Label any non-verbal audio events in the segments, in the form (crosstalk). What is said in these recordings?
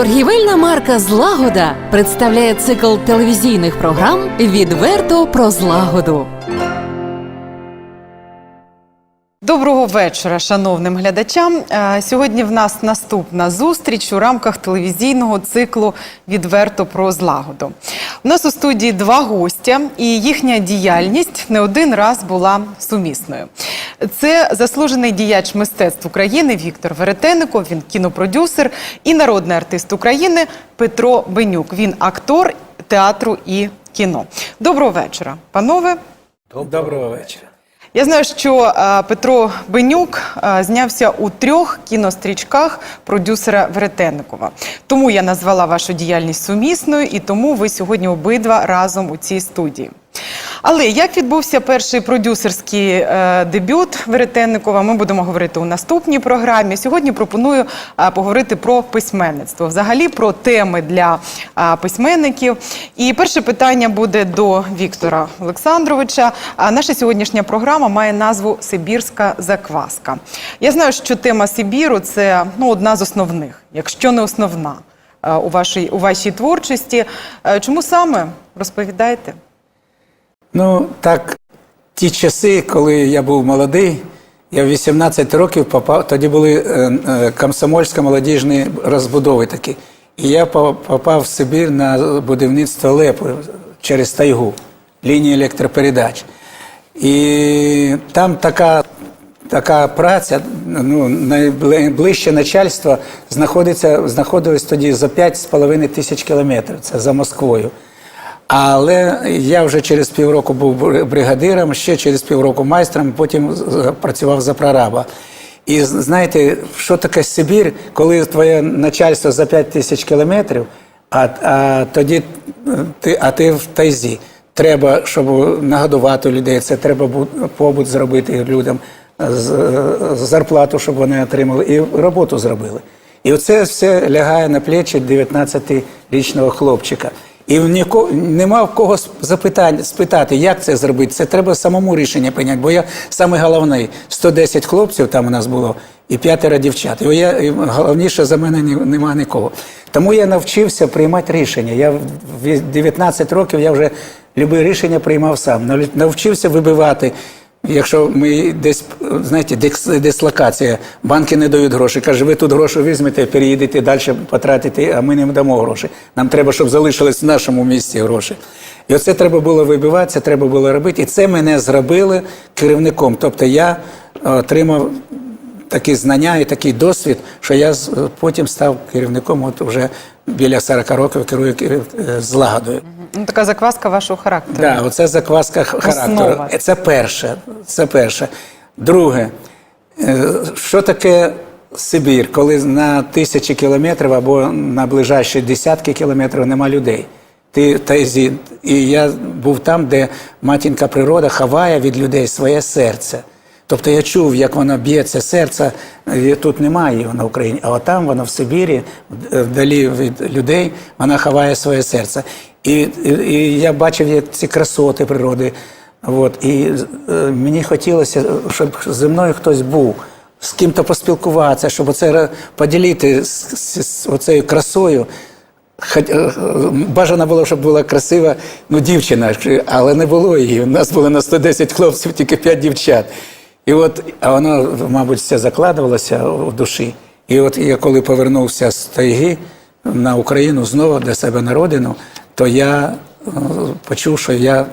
Торгівельна марка Злагода представляє цикл телевізійних програм Відверто про злагоду. Доброго вечора, шановним глядачам. Е, Сьогодні в нас наступна зустріч у рамках телевізійного циклу Відверто про злагоду. У нас у студії два гостя, і їхня діяльність не один раз була сумісною. Це заслужений діяч мистецтв України Віктор Веретенко, він кінопродюсер і народний артист України Петро Бенюк. Він актор театру і кіно. Доброго вечора, панове. Доброго вечора. Я знаю, що е, Петро Бенюк е, знявся у трьох кінострічках продюсера Веретенникова. Тому я назвала вашу діяльність сумісною, і тому ви сьогодні обидва разом у цій студії. Але як відбувся перший продюсерський е, дебют Веретенникова, ми будемо говорити у наступній програмі. Сьогодні пропоную е, поговорити про письменництво, взагалі про теми для е, письменників. І перше питання буде до Віктора Олександровича. А наша сьогоднішня програма має назву Сибірська закваска. Я знаю, що тема Сибіру це ну, одна з основних, якщо не основна е, у вашій, у вашій творчості. Е, Чому саме розповідайте? Ну, так, ті часи, коли я був молодий, я в 18 років попав, тоді були е, е, комсомольсько молодіжні розбудови такі. І я по- попав в Сибір на будівництво ЛЕПу через тайгу, лінії електропередач. І там така, така праця, ну, найближче начальство знаходиться, знаходилось тоді за 5,5 тисяч кілометрів, це за Москвою. Але я вже через півроку був бригадиром, ще через півроку майстром, потім працював за прораба. І знаєте, що таке Сибір, коли твоє начальство за 5 тисяч кілометрів, а, а тоді е, ти, а ти в тайзі. Треба, щоб нагодувати людей, це треба побут зробити людям, зарплату, щоб вони отримали, і роботу зробили. І оце все лягає на плечі 19-річного хлопчика. І в ніко нема в кого запитання спитати, як це зробити. Це треба самому рішення прийняти. Бо я саме головний 110 хлопців там у нас було і п'ятеро дівчат. І я і головніше за мене ні- нема нікого. Тому я навчився приймати рішення. Я в 19 років я вже любе рішення приймав сам. Нав- Навчився вибивати. Якщо ми десь, знаєте, дислокація, банки не дають гроші. Каже, ви тут гроші візьмете, переїдете далі потратите, а ми не дамо гроші. Нам треба, щоб залишились в нашому місті гроші. І оце треба було вибиватися, треба було робити. І це мене зробили керівником. Тобто я е, отримав такі знання і такий досвід, що я потім став керівником. От вже біля 40 років керую е, злагодою. Ну, така закваска вашого характеру. Да, оце закваска характеру. Основа. Це перше. Це перше. Друге, е, що таке Сибір, коли на тисячі кілометрів або на ближайші десятки кілометрів нема людей. Ти та зі- і я був там, де матінка природа ховає від людей своє серце. Тобто я чув, як воно б'ється серце, тут немає його на Україні, а отам воно в Сибірі, вдалі від людей, вона ховає своє серце. І, і, я бачив як ці красоти природи. От, і е, мені хотілося, щоб зі мною хтось був, з ким-то поспілкуватися, щоб оце поділити з оцею красою. Е, бажано було, щоб була красива ну, дівчина, але не було її. У нас було на 110 хлопців, тільки 5 дівчат. І от, а воно, мабуть, все закладувалося в душі. І от я коли повернувся з тайги на Україну знову для себе на родину, то я е, почув, що я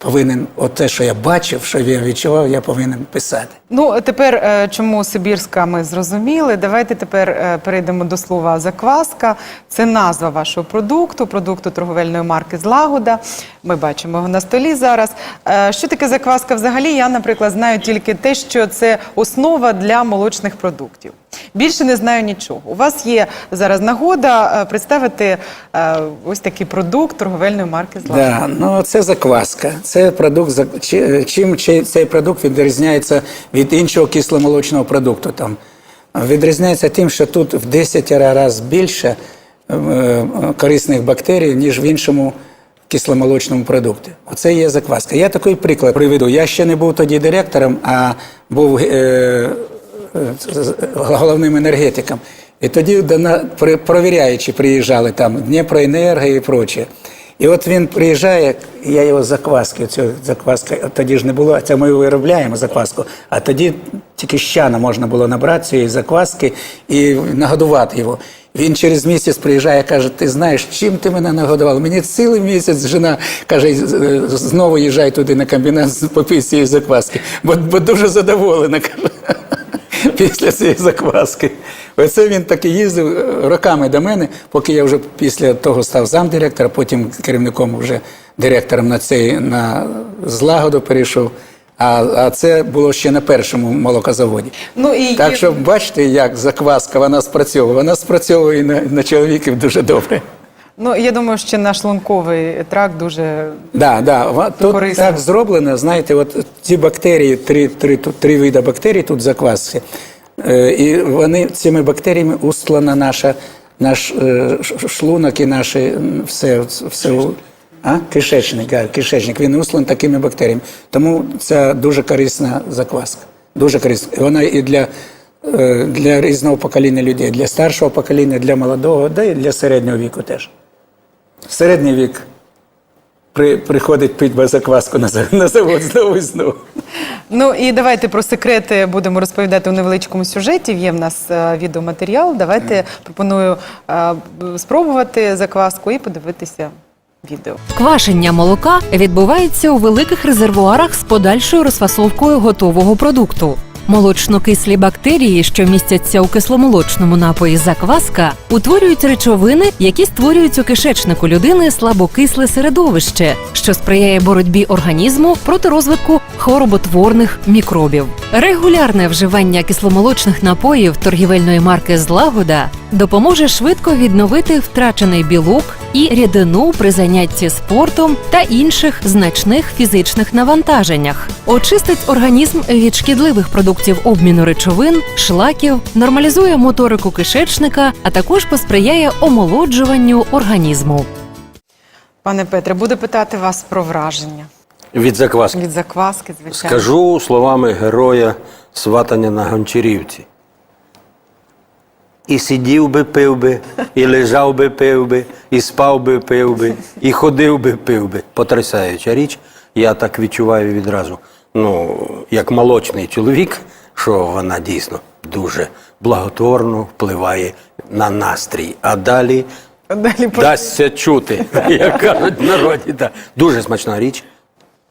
повинен, от те, що я бачив, що я відчував, я повинен писати. Ну тепер е, чому Сибірська ми зрозуміли. Давайте тепер е, перейдемо до слова закваска. Це назва вашого продукту, продукту торговельної марки Злагода. Ми бачимо його на столі зараз. Е, Що таке закваска? Взагалі, я, наприклад, знаю тільки те, що це основа для молочних продуктів. Більше не знаю нічого. У вас є зараз нагода е, представити е, ось такий продукт торговельної марки Злагода. Да, ну це закваска. Це продукт чим цей продукт відрізняється від іншого кисломолочного продукту. Там відрізняється тим, що тут в 10 разів більше е, корисних бактерій, ніж в іншому кисломолочному продукті. Оце є закваска. Я такий приклад приведу. Я ще не був тоді директором, а був головним енергетиком. І тоді провіряючи приїжджали там Дніпроенерго і проче. І от він приїжджає, я його закваски, цю закваска тоді ж не було, а це ми виробляємо закваску, а тоді тільки щана можна було набрати цієї закваски і нагодувати його. Він через місяць приїжджає, каже: ти знаєш, чим ти мене нагодував? Мені цілий місяць жена каже, е, знову їжджай туди на комбінат, попий цієї закваски, бо, бо дуже задоволена. каже (laughs) після цієї закваски. Оце він так і їздив е, роками до мене, поки я вже після того став замдиректора, потім керівником вже директором на цей на злагоду перейшов. А, а це було ще на першому молокозаводі. Ну і Так що бачите, як закваска вона спрацьовує. Вона спрацьовує на, на чоловіків дуже добре. Ну я думаю, що наш шлунковий тракт дуже Да, да. Тут Корисно. так зроблено, знаєте, от ці бактерії, три, три, три види бактерій тут закваски. Е, і вони цими бактеріями устлана наша, наш е, шлунок і наше все, все а? кишечник, да, кишечник, він устлан такими бактеріями. Тому це дуже корисна закваска. Дуже корисна. Вона і для, е, для різного покоління людей, для старшого покоління, для молодого, да і для середнього віку теж. Середній вік при, приходить пити закваску на, на завод знову і знову. Ну і давайте про секрети будемо розповідати у невеличкому сюжеті. Є в нас е, відеоматеріал. Давайте пропоную е, б- спробувати закваску і подивитися відео. Квашення молока відбувається у великих резервуарах з подальшою розфасовкою готового продукту. Молочно-кислі бактерії, що містяться у кисломолочному напої закваска, утворюють речовини, які створюють у кишечнику людини слабокисле середовище, що сприяє боротьбі організму проти розвитку хвороботворних мікробів. Регулярне вживання кисломолочних напоїв торгівельної марки Злагода допоможе швидко відновити втрачений білок і рідину при занятті спортом та інших значних фізичних навантаженнях, очистить організм від шкідливих продуктів обміну речовин, шлаків, нормалізує моторику кишечника, а також посприяє омолоджуванню організму. Пане Петре, буду питати вас про враження Від закваски. від закваски, звичайно. Скажу словами героя сватання на Гончарівці. І сидів би пив би, і лежав би пив би, і спав би пив би, і ходив би пив би. Потрясаюча річ. Я так відчуваю відразу. Ну, як молочний чоловік, що вона дійсно дуже благотворно впливає на настрій. А далі Далі про- дасться чути, (laughs) як кажуть в народі. Да. Дуже смачна річ.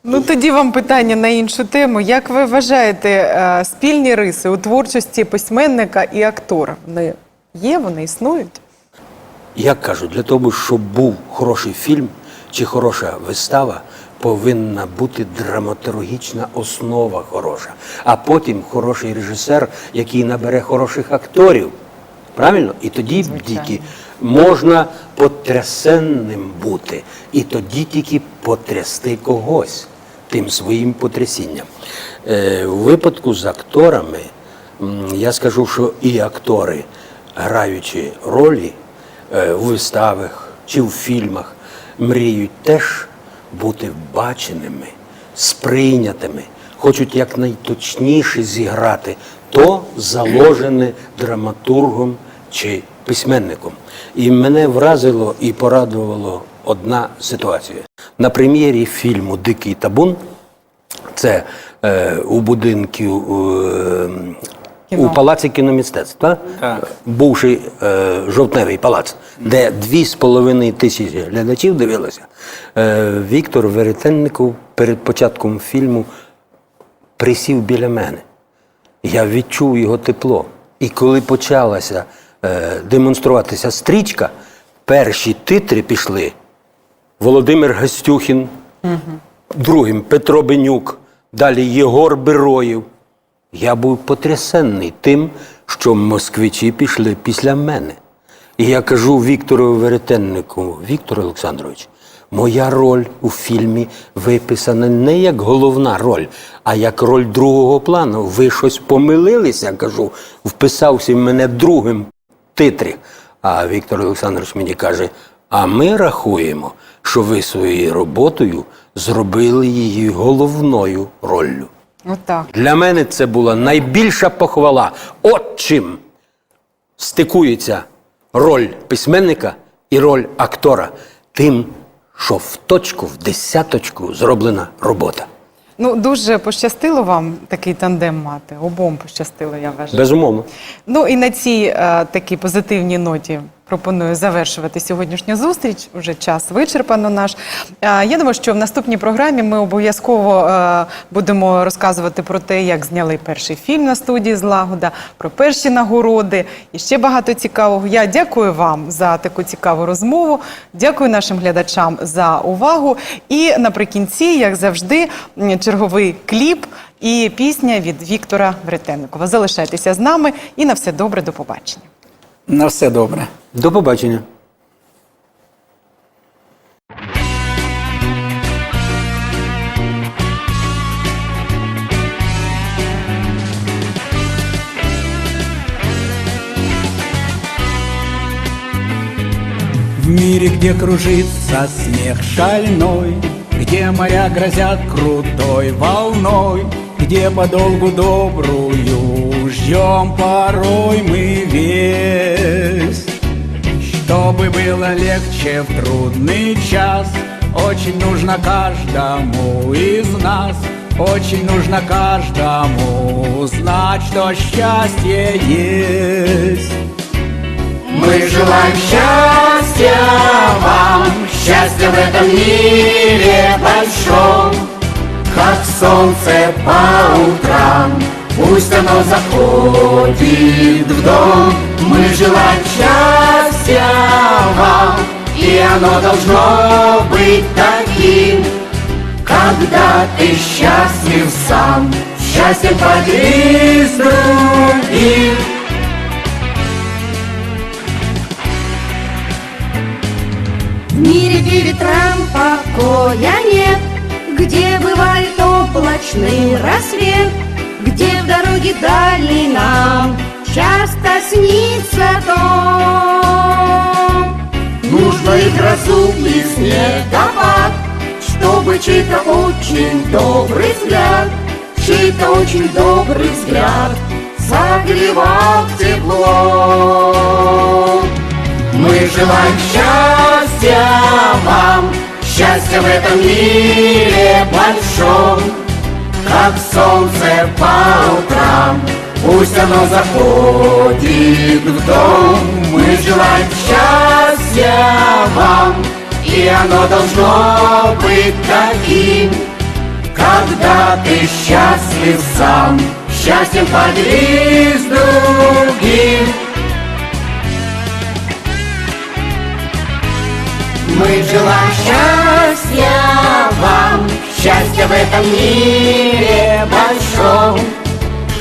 Ну тоді вам питання на іншу тему. Як ви вважаєте е, спільні риси у творчості письменника і актора? Є, вони існують? Як кажуть, для того, щоб був хороший фільм чи хороша вистава, повинна бути драматургічна основа хороша, а потім хороший режисер, який набере хороших акторів. Правильно? І тоді тільки можна потрясенним бути, і тоді тільки потрясти когось тим своїм потрясінням. Е, у випадку з акторами, я скажу, що і актори, граючи ролі е, у виставах чи в фільмах, мріють теж бути баченими, сприйнятими, хочуть якнайточніше зіграти то заложене драматургом чи письменником. І мене вразило і порадувало одна ситуація. На прем'єрі фільму Дикий табун це е, у будинку е. У палаці кіномистецтва, Так. бувший е, жовтневий палац, де дві з половиною тисячі глядачів дивилося. Е, Віктор Веретенников перед початком фільму присів біля мене. Я відчув його тепло. І коли почалася е, демонструватися стрічка, перші титри пішли Володимир Гастюхін, другим Петро Бенюк, далі Єгор Бероєв. Я був потрясенний тим, що москвичі пішли після мене. І я кажу Віктору Веретеннику, Віктор Олександрович, моя роль у фільмі виписана не як головна роль, а як роль другого плану. Ви щось помилилися, кажу, вписався в мене другим титрі. А Віктор Олександрович мені каже: а ми рахуємо, що ви своєю роботою зробили її головною роллю. Отак. Для мене це була найбільша похвала. От чим стикується роль письменника і роль актора тим, що в точку, в десяточку зроблена робота. Ну, дуже пощастило вам такий тандем мати. Обом пощастило, я вважаю. Безумовно. Ну і на цій е, такій позитивній ноті пропоную завершувати сьогоднішню зустріч. Уже час вичерпано наш. Я думаю, що в наступній програмі ми обов'язково е, будемо розказувати про те, як зняли перший фільм на студії Злагода, про перші нагороди і ще багато цікавого. Я дякую вам за таку цікаву розмову. Дякую нашим глядачам за увагу. І наприкінці, як завжди, черговий кліп і пісня від Віктора Вретенникова. Залишайтеся з нами і на все добре. До побачення. На все добре. До побачення. В мире, где кружится смех шальной, Где моря грозят крутой волной, Где подолгу добрую ждем порой мы весть. Чтобы было легче в трудный час, Очень нужно каждому из нас, Очень нужно каждому знать, что счастье есть. Мы желаем счастья вам, счастья в этом мире большом, как солнце по утрам, пусть оно заходит в дом. Мы желаем счастья вам, и оно должно быть таким, когда ты счастлив сам, счастьем поделись другим. В мире, где ветрам покоя нет, Где бывает облачный рассвет, Где в дороге дальней нам Часто снится дом. Нужно их разумный снегопад, Чтобы чей-то очень добрый взгляд, Чей-то очень добрый взгляд Согревал тепло. Мы желаем счастья вам, Счастья в этом мире большом, Как солнце по утрам, Пусть оно заходит в дом. Мы желаем счастья вам, И оно должно быть таким, Когда ты счастлив сам, Счастьем поделись другим. Мы желаем счастья вам, счастья в этом мире большом,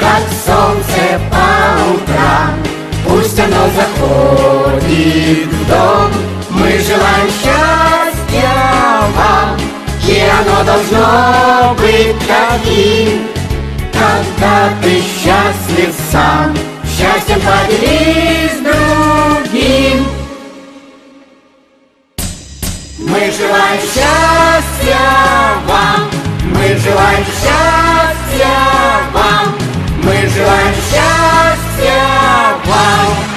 как солнце по утрам. Пусть оно заходит в дом. Мы желаем счастья вам, и оно должно быть таким, когда ты счастлив сам, счастьем поделись другим. Мы желаем счастья вам, мы желаем счастья вам, мы желаем счастья вам.